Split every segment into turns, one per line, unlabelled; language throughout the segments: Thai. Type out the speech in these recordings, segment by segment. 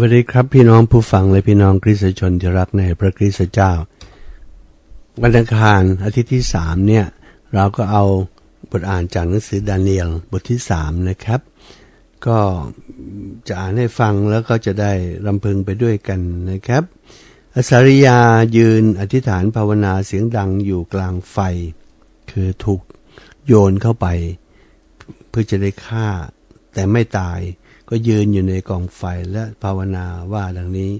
วัสดีครับพี่น้องผู้ฟังและพี่น้องคริสตชนที่รักในพระคริสตเจ้า วันอังคารอาทิตย์ที่สามเนี่ย เราก็เอาบทอ่านจากหนังสือดาเนียลบทที่สามนะครับ ก็จะอ่านให้ฟังแล้วก็จะได้รำพึงไปด้วยกันนะครับอสาริยายืนอธิษฐานภาวนาเสียงดังอยู่กลางไฟ คือถูกโยนเข้าไป เพื่อจะได้ฆ่าแต่ไม่ตาย ก็ยืนอยู่ในกองไฟและภาวนาว่าดังนี้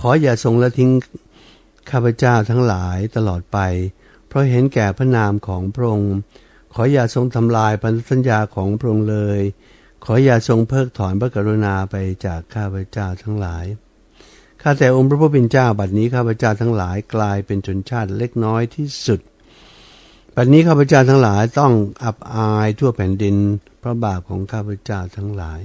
ขออย่าทรงละทิ้งข้าพเจ้าทั้งหลายตลอดไป เพราะเห็นแก่พระนามของพระองค์ ขออย่าทรงทำลายพันธสัญญาของพระองค์เลย ขออย่าทรงเพิกถอนพระกรุณาไปจากข้าพเจ้าทั้งหลายข้าแต่องค์พระผู้เป็นเจ้าบัดนี้ข้าพเจ้าทั้งหลายกลายเป็นชนชาติเล็กน้อยที่สุด บัดนี้ข้าพเจ้าทั้งหลายต้องอับอายทั่วแผ่นดินพระบาปของข้าพเจ้าทั้งหลาย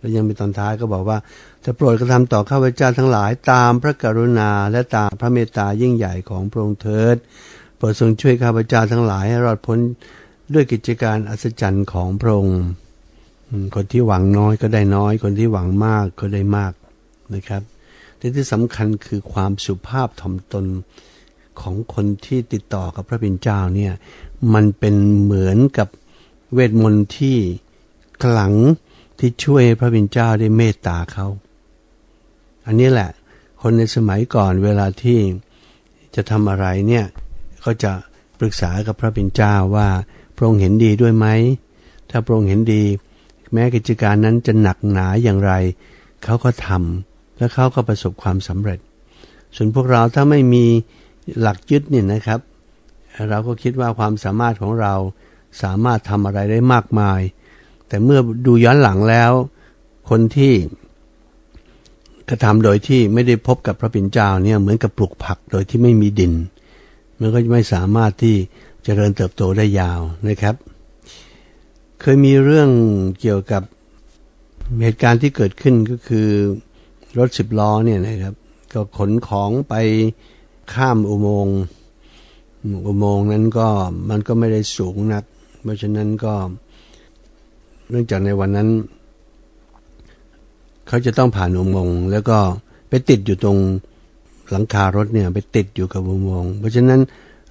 แล้วยังมีตอนท้ายก็บอกว่าจะโปรดกระทำต่อข้าพเจ้าทั้งหลายตามพระกรุณาและตามพระเมตตายิ่งใหญ่ของพระองค์เถิดโปรดทรงช่วยข้าพเจ้าทั้งหลายให้รอดพ้นด้วยกิจการอัศจรรย์ของพระองค์คนที่หวังน้อยก็ได้น้อย คนที่หวังมากก็ได้มากนะครับแต่ที่สำคัญคือความสุภาพถ่อมตนของคนที่ติดต่อกับพระบิณเจ้าเนี่ยมันเป็นเหมือนกับเวทมนต์ที่ขลัง ที่ช่วยพระบิณเจ้าได้เมตตาเขาอันนี้แหละ คนในสมัยก่อนเวลาที่จะทำอะไรเนี่ยก็จะปรึกษากับพระบิณเจ้าว่าพระองค์เห็นดีด้วยไหมถ้าพระองค์เห็นดี แม้กิจการนั้นจะหนักหนาอย่างไรเขาก็ทำและเขาก็ประสบความสำเร็จ ส่วนพวกเราถ้าไม่มีหลักยึดเนี่ยนะครับ เราก็คิดว่าความสามารถของเราสามารถทำอะไรได้มากมาย แต่เมื่อดูย้อนหลังแล้ว คนที่กระทำโดยที่ไม่ได้พบกับพระปิ่นเจ้าเนี่ยเหมือนกับปลูกผักโดยที่ไม่มีดิน มันก็ไม่สามารถที่จเจริญเติบโตได้ยาวนะครับ เคยมีเรื่องเกี่ยวกับเหตุการณ์ที่เกิดขึ้นก็คือรถสิบล้อเนี่ยนะครับ ก็ขนของไปข้ามอุโมงค์อุโมงค์นั้นก็มันก็ไม่ได้สูงนัก เพราะฉะนั้นก็ เนื่องจากในวันนั้น เขาจะต้องผ่านอุโมงค์แล้วก็ไปติดอยู่ตรงหลังคารถเนี่ย ไปติดอยู่กับอุโมงค์เพราะฉะนั้น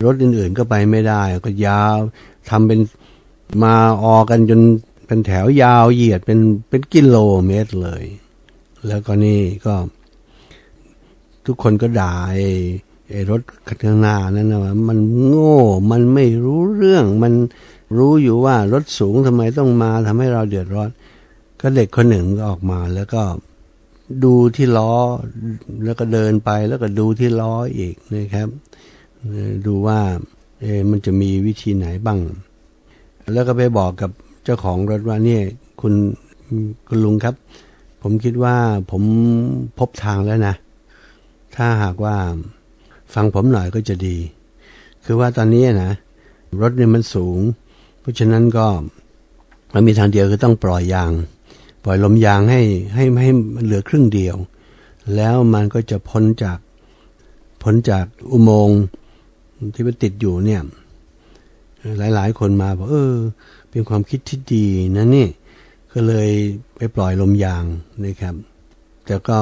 รถอื่นๆก็ไปไม่ได้ ก็ยาวทำเป็นมาออกันจนเป็นแถวยาวเหยียดเป็นเป็นกิโลเมตรเลย แล้วก็นี่ก็ทุกคนก็ด่าไอ้รถข้างหน้านั้นนะว่ามันโง่ มันไม่รู้เรื่อง มัน รู้อยู่ว่ารถสูงทำไมต้องมาทำให้เราเดือดร้อน ก็เด็กคนหนึ่งก็ออกมาแล้วก็ดูที่ล้อ แล้วก็เดินไปแล้วก็ดูที่ล้ออีกนะครับ ดูว่าเอมันจะมีวิธีไหนบ้าง แล้วก็ไปบอกกับเจ้าของรถว่าเนี่ยคุณคุณลุงครับ ผมคิดว่าผมพบทางแล้วนะ ถ้าหากว่าฟังผมหน่อยก็จะดี คือว่าตอนนี้นะ รถเนี่ยมันสูง ราะฉะนั้นก็มันมีทางเดียวคือต้องปล่อยยาง ปล่อยลมยางให้ให้ให้เหลือครึ่งเดียว แล้วมันก็จะพ้นจากพ้นจากอุโมงค์ที่มันติดอยู่เนี่ย หลาย ๆ คนมาบอกเออ เป็นความคิดที่ดีนะนี่ก็เลยไปปล่อยลมยางนะครับ แต่ก็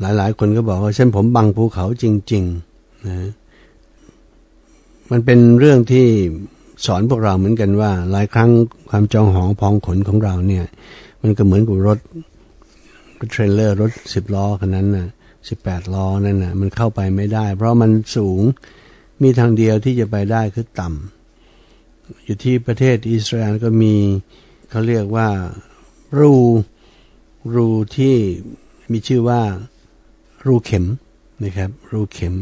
หลายๆ คนก็บอกว่าเช่นผมบังภูเขาจริง ๆ นะ มันเป็นเรื่องที่ สอนพวกเราเหมือนกันว่า หลายครั้งความจองหองพองขนของเราเนี่ย มันก็เหมือนกับรถเทรลเลอร์รถสิบล้อคันนั้นน่ะสิบแปดล้อนั่นน่ะมันเข้าไปไม่ได้ เพราะมันสูงมีทางเดียวที่จะไปได้คือต่ำอยู่ที่ประเทศอิสราเอลก็มีเขาเรียกว่ารูรูที่มีชื่อว่ารูเข็มนะครับ รูเข็ม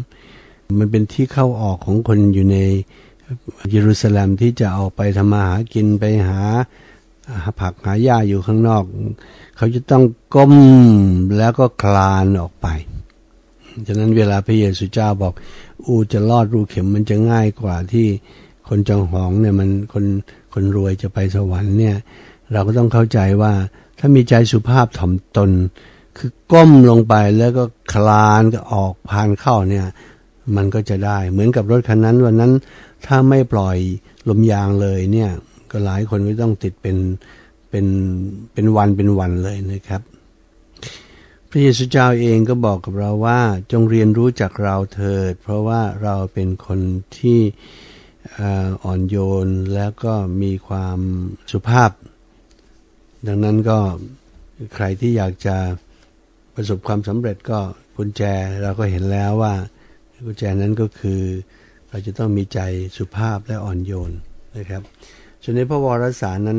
มันเป็นที่เข้าออกของคนอยู่ใน เยรูซาเล็มที่จะออกไปทำมาหากินไปหาผักหาหญ้าอยู่ข้างนอก เขาจะต้องก้มแล้วก็คลานออกไปฉะนั้นเวลาพระเยซูเจ้าบอก อูจะลอดรูเข็มมันจะง่ายกว่าที่คนจองหองเนี่ยมันคนคนรวยจะไปสวรรค์เนี่ย เราก็ต้องเข้าใจว่าถ้ามีใจสุภาพถ่อมตน คือก้มลงไปแล้วก็คลานก็ออกผ่านเข้าเนี่ย มันก็จะได้ เหมือนกับรถคันนั้นวันนั้น ถ้าไม่ปล่อยลมยางเลยเนี่ย ก็หลายคนก็ต้องติดเป็นเป็นเป็นวันเป็นวันเลยนะครับ พระเยซูเจ้าเองก็บอกกับเราว่าจงเรียนรู้จากเราเถิด เพราะว่าเราเป็นคนที่อ่อนโยนแล้วก็มีความสุภาพ ดังนั้นก็ใครที่อยากจะประสบความสำเร็จก็กุญแจเราก็เห็นแล้วว่ากุญแจนั้นก็คือ เราจะต้องมีใจสุภาพและอ่อนโยนนะครับส่วนในพระวรสารนั้น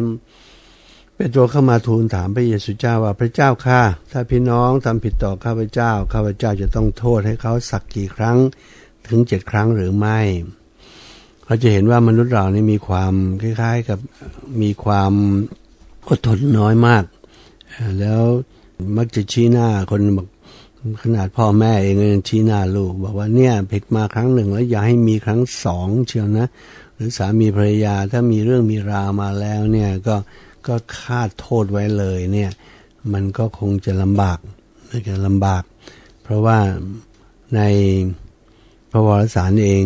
เปโตรเข้ามาทูลถามพระเยซูเจ้าว่าพระเจ้าข้าถ้าพี่น้องทำผิดต่อข้าพเจ้าข้าพเจ้าจะต้องโทษให้เขาสักกี่ครั้งถึงเจ็ดครั้งหรือไม่เราจะเห็นว่ามนุษย์เรานี่มีความคล้ายๆกับมีความอดทนน้อยมาก แล้วมักจะชี้หน้าคนบอก ขนาดพ่อแม่เองยังชี้หน้าลูก บอกว่าเนี่ยผิดมาครั้งหนึ่งแล้วอย่าให้มีครั้งสองเชียวนะ หรือสามีภรรยาถ้ามีเรื่องมีราวมาแล้วเนี่ยก็ก็คาดโทษไว้เลยเนี่ยมันก็คงจะลำบากจะลำบาก เพราะว่าในพระวรสารเอง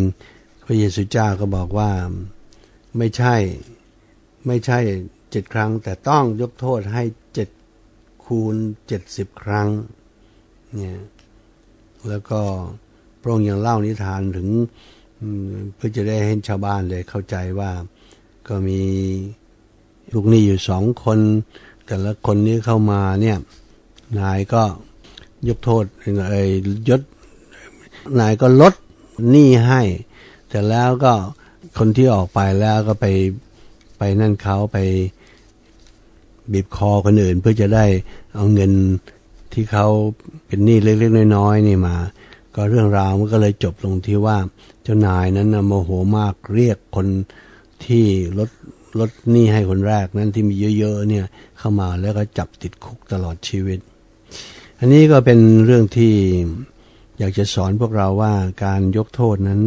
พระเยซูเจ้าก็บอกว่าไม่ใช่ไม่ใช่เจ็ดครั้ง แต่ต้องยกโทษให้เจ็ดคูณเจ็ดสิบครั้ง เนี่ยแล้วก็พระองค์ยังเล่านิทานถึงเพื่อจะได้ให้ชาวบ้านเลยเข้าใจว่าก็มีลูกหนี้อยู่สองคน แต่ละคนนี้เข้ามาเนี่ยนายก็ยกโทษไอ้ยศนายก็ลดหนี้ให้ แต่แล้วก็คนที่ออกไปแล้วก็ไปไปนั่นเขาไปบีบคอคนอื่นเพื่อจะได้เอาเงิน ที่เขาเป็นหนี้เล็กๆน้อยๆนี่มา ก็เรื่องราวมันก็เลยจบลงที่ว่าเจ้านายนั้นโมโหมากเรียกคนที่ลดลดหนี้ให้คนแรกนั้นที่มีเยอะๆเนี่ยเข้ามาแล้วก็จับติดคุกตลอดชีวิต อันนี้ก็เป็นเรื่องที่อยากจะสอนพวกเราว่าการยกโทษนั้น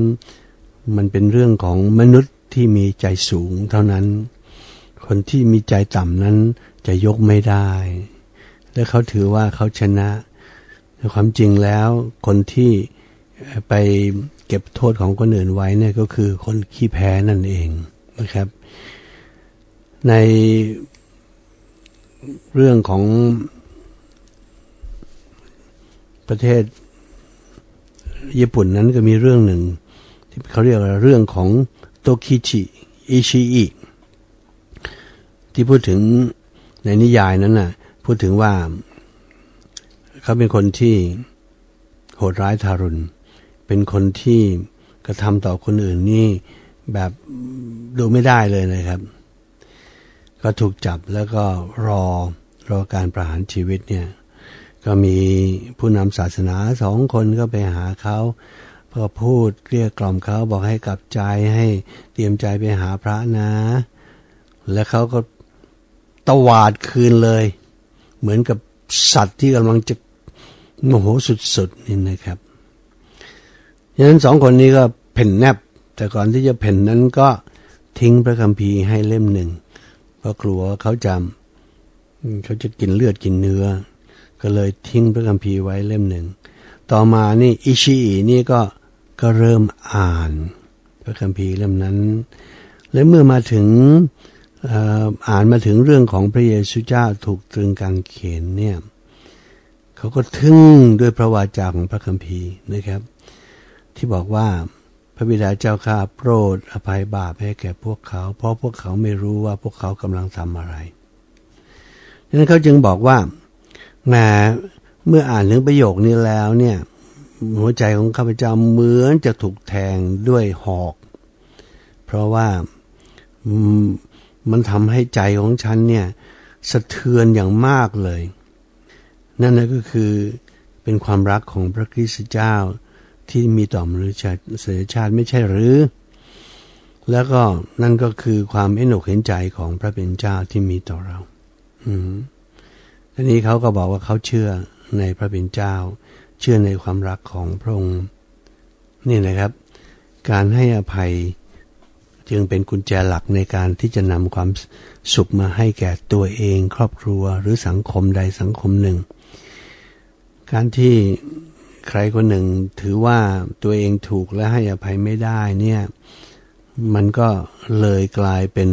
มันเป็นเรื่องของมนุษย์ที่มีใจสูงเท่านั้น คนที่มีใจต่ำนั้นจะยกไม่ได้ และเขาถือว่าเขาชนะแต่ความจริงแล้วคนที่ไปเก็บโทษของคนอื่นไว้เนี่ยก็คือคนขี้แพ้นั่นเองนะครับ ในเรื่องของประเทศญี่ปุ่นนั้นก็มีเรื่องหนึ่ง ที่เขาเรียกว่าเรื่องของโตคิชิอิชิอิที่พูดถึงในนิยายนั้นน่ะ พูดถึงว่า เขาเป็นคนที่โหดร้ายทารุณ เป็นคนที่กระทำต่อคนอื่นนี่แบบดูไม่ได้เลยนะครับ ก็ถูกจับแล้วก็รอรอการประหารชีวิตเนี่ย ก็มีผู้นำศาสนาสองคนก็ไปหาเขาเพื่อพูดเกลี้ยกล่อมเขาบอกให้กลับใจให้เตรียมใจไปหาพระนะ แล้วเขาก็ตวาดคืนเลย เหมือนกับสัตว์ที่กำลังจะโมโหสุดๆนี่นะครับฉะนั้นสองคนนี้ก็เพ่นแนบ แต่ก่อนที่จะเพ่นนั้นก็ทิ้งพระคัมภีร์ให้เล่มหนึ่งเพราะกลัวเขาจำเขาจะกินเลือดกินเนื้อ ก็เลยทิ้งพระคัมภีร์ไว้เล่มหนึ่ง ต่อมานี่อิชิอินี่ก็ก็เริ่มอ่าน พระคัมภีร์เล่มนั้น และเมื่อมาถึง อ่านมาถึงเรื่องของพระเยซูเจ้าถูกตรึงกางเขนเนี่ยเขาก็ทึ่งด้วยพระวาจาของพระคัมภีร์นะครับ ที่บอกว่าพระบิดาเจ้าข้าโปรดอภัยบาปให้แก่พวกเขา เพราะพวกเขาไม่รู้ว่าพวกเขากำลังทำอะไรดังนั้นเขาจึงบอกว่าแหมเมื่ออ่านถึงประโยคนี้แล้วเนี่ยหัวใจของข้าพเจ้าเหมือนจะถูกแทงด้วยหอก เพราะว่า มันทำให้ใจของฉันเนี่ยสะเทือนอย่างมากเลย นั่นก็คือเป็นความรักของพระคริสต์เจ้าที่มีต่อมนุษยชาติไม่ใช่หรือ แล้วก็นั่นก็คือความเอ็นอกเห็นใจของพระเป็นเจ้าที่มีต่อเรา อืมทีนี้เขาก็บอกว่าเขาเชื่อในพระเป็นเจ้า เชื่อในความรักของพระองค์ นี่นะครับ การให้อภัย จึงเป็นกุญแจหลักในการที่จะนำความสุขมาให้แก่ตัวเองครอบครัวหรือสังคมใดสังคมหนึ่ง การที่ใครคนหนึ่งถือว่าตัวเองถูกและให้อภัยไม่ได้เนี่ยมันก็เลยกลายเป็น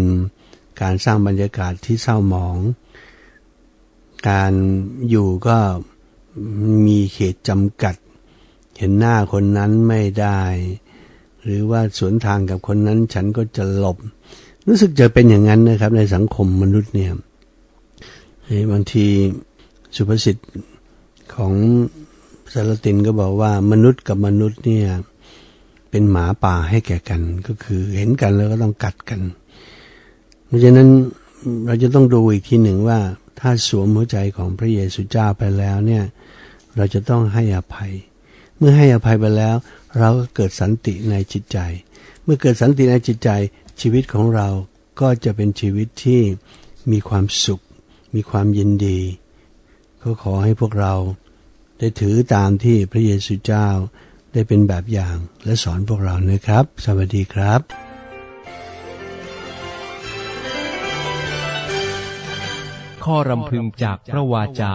การสร้างบรรยากาศที่เศร้าหมอง การอยู่ก็มีเขตจำกัด เห็นหน้าคนนั้นไม่ได้ หรือว่าสวนทางกับคนนั้นฉันก็จะหลบ รู้สึกจะเป็นอย่างนั้นนะครับ ในสังคมมนุษย์เนี่ยเฮ้บางทีสุภาษิตของสารตินก็บอกว่ามนุษย์กับมนุษย์เนี่ยเป็นหมาป่าให้แก่กัน ก็คือเห็นกันแล้วก็ต้องกัดกัน เพราะฉะนั้นเราจะต้องดูอีกทีหนึ่งว่า ถ้าสวมหัวใจของพระเยซูเจ้าไปแล้วเนี่ย เราจะต้องให้อภัย มื่อให้อภัยไปแล้ว เราก็เกิดสันติในจิตใจ เมื่อเกิดสันติในจิตใจ ชีวิตของเราก็จะเป็นชีวิตที่มีความสุข มีความยินดี ก็ขอให้พวกเราได้ถือตามที่พระเยซูเจ้าได้เป็นแบบอย่างและสอนพวกเรานะครับ สวัสดีครับ
ข้อรำพึงจากพระวาจา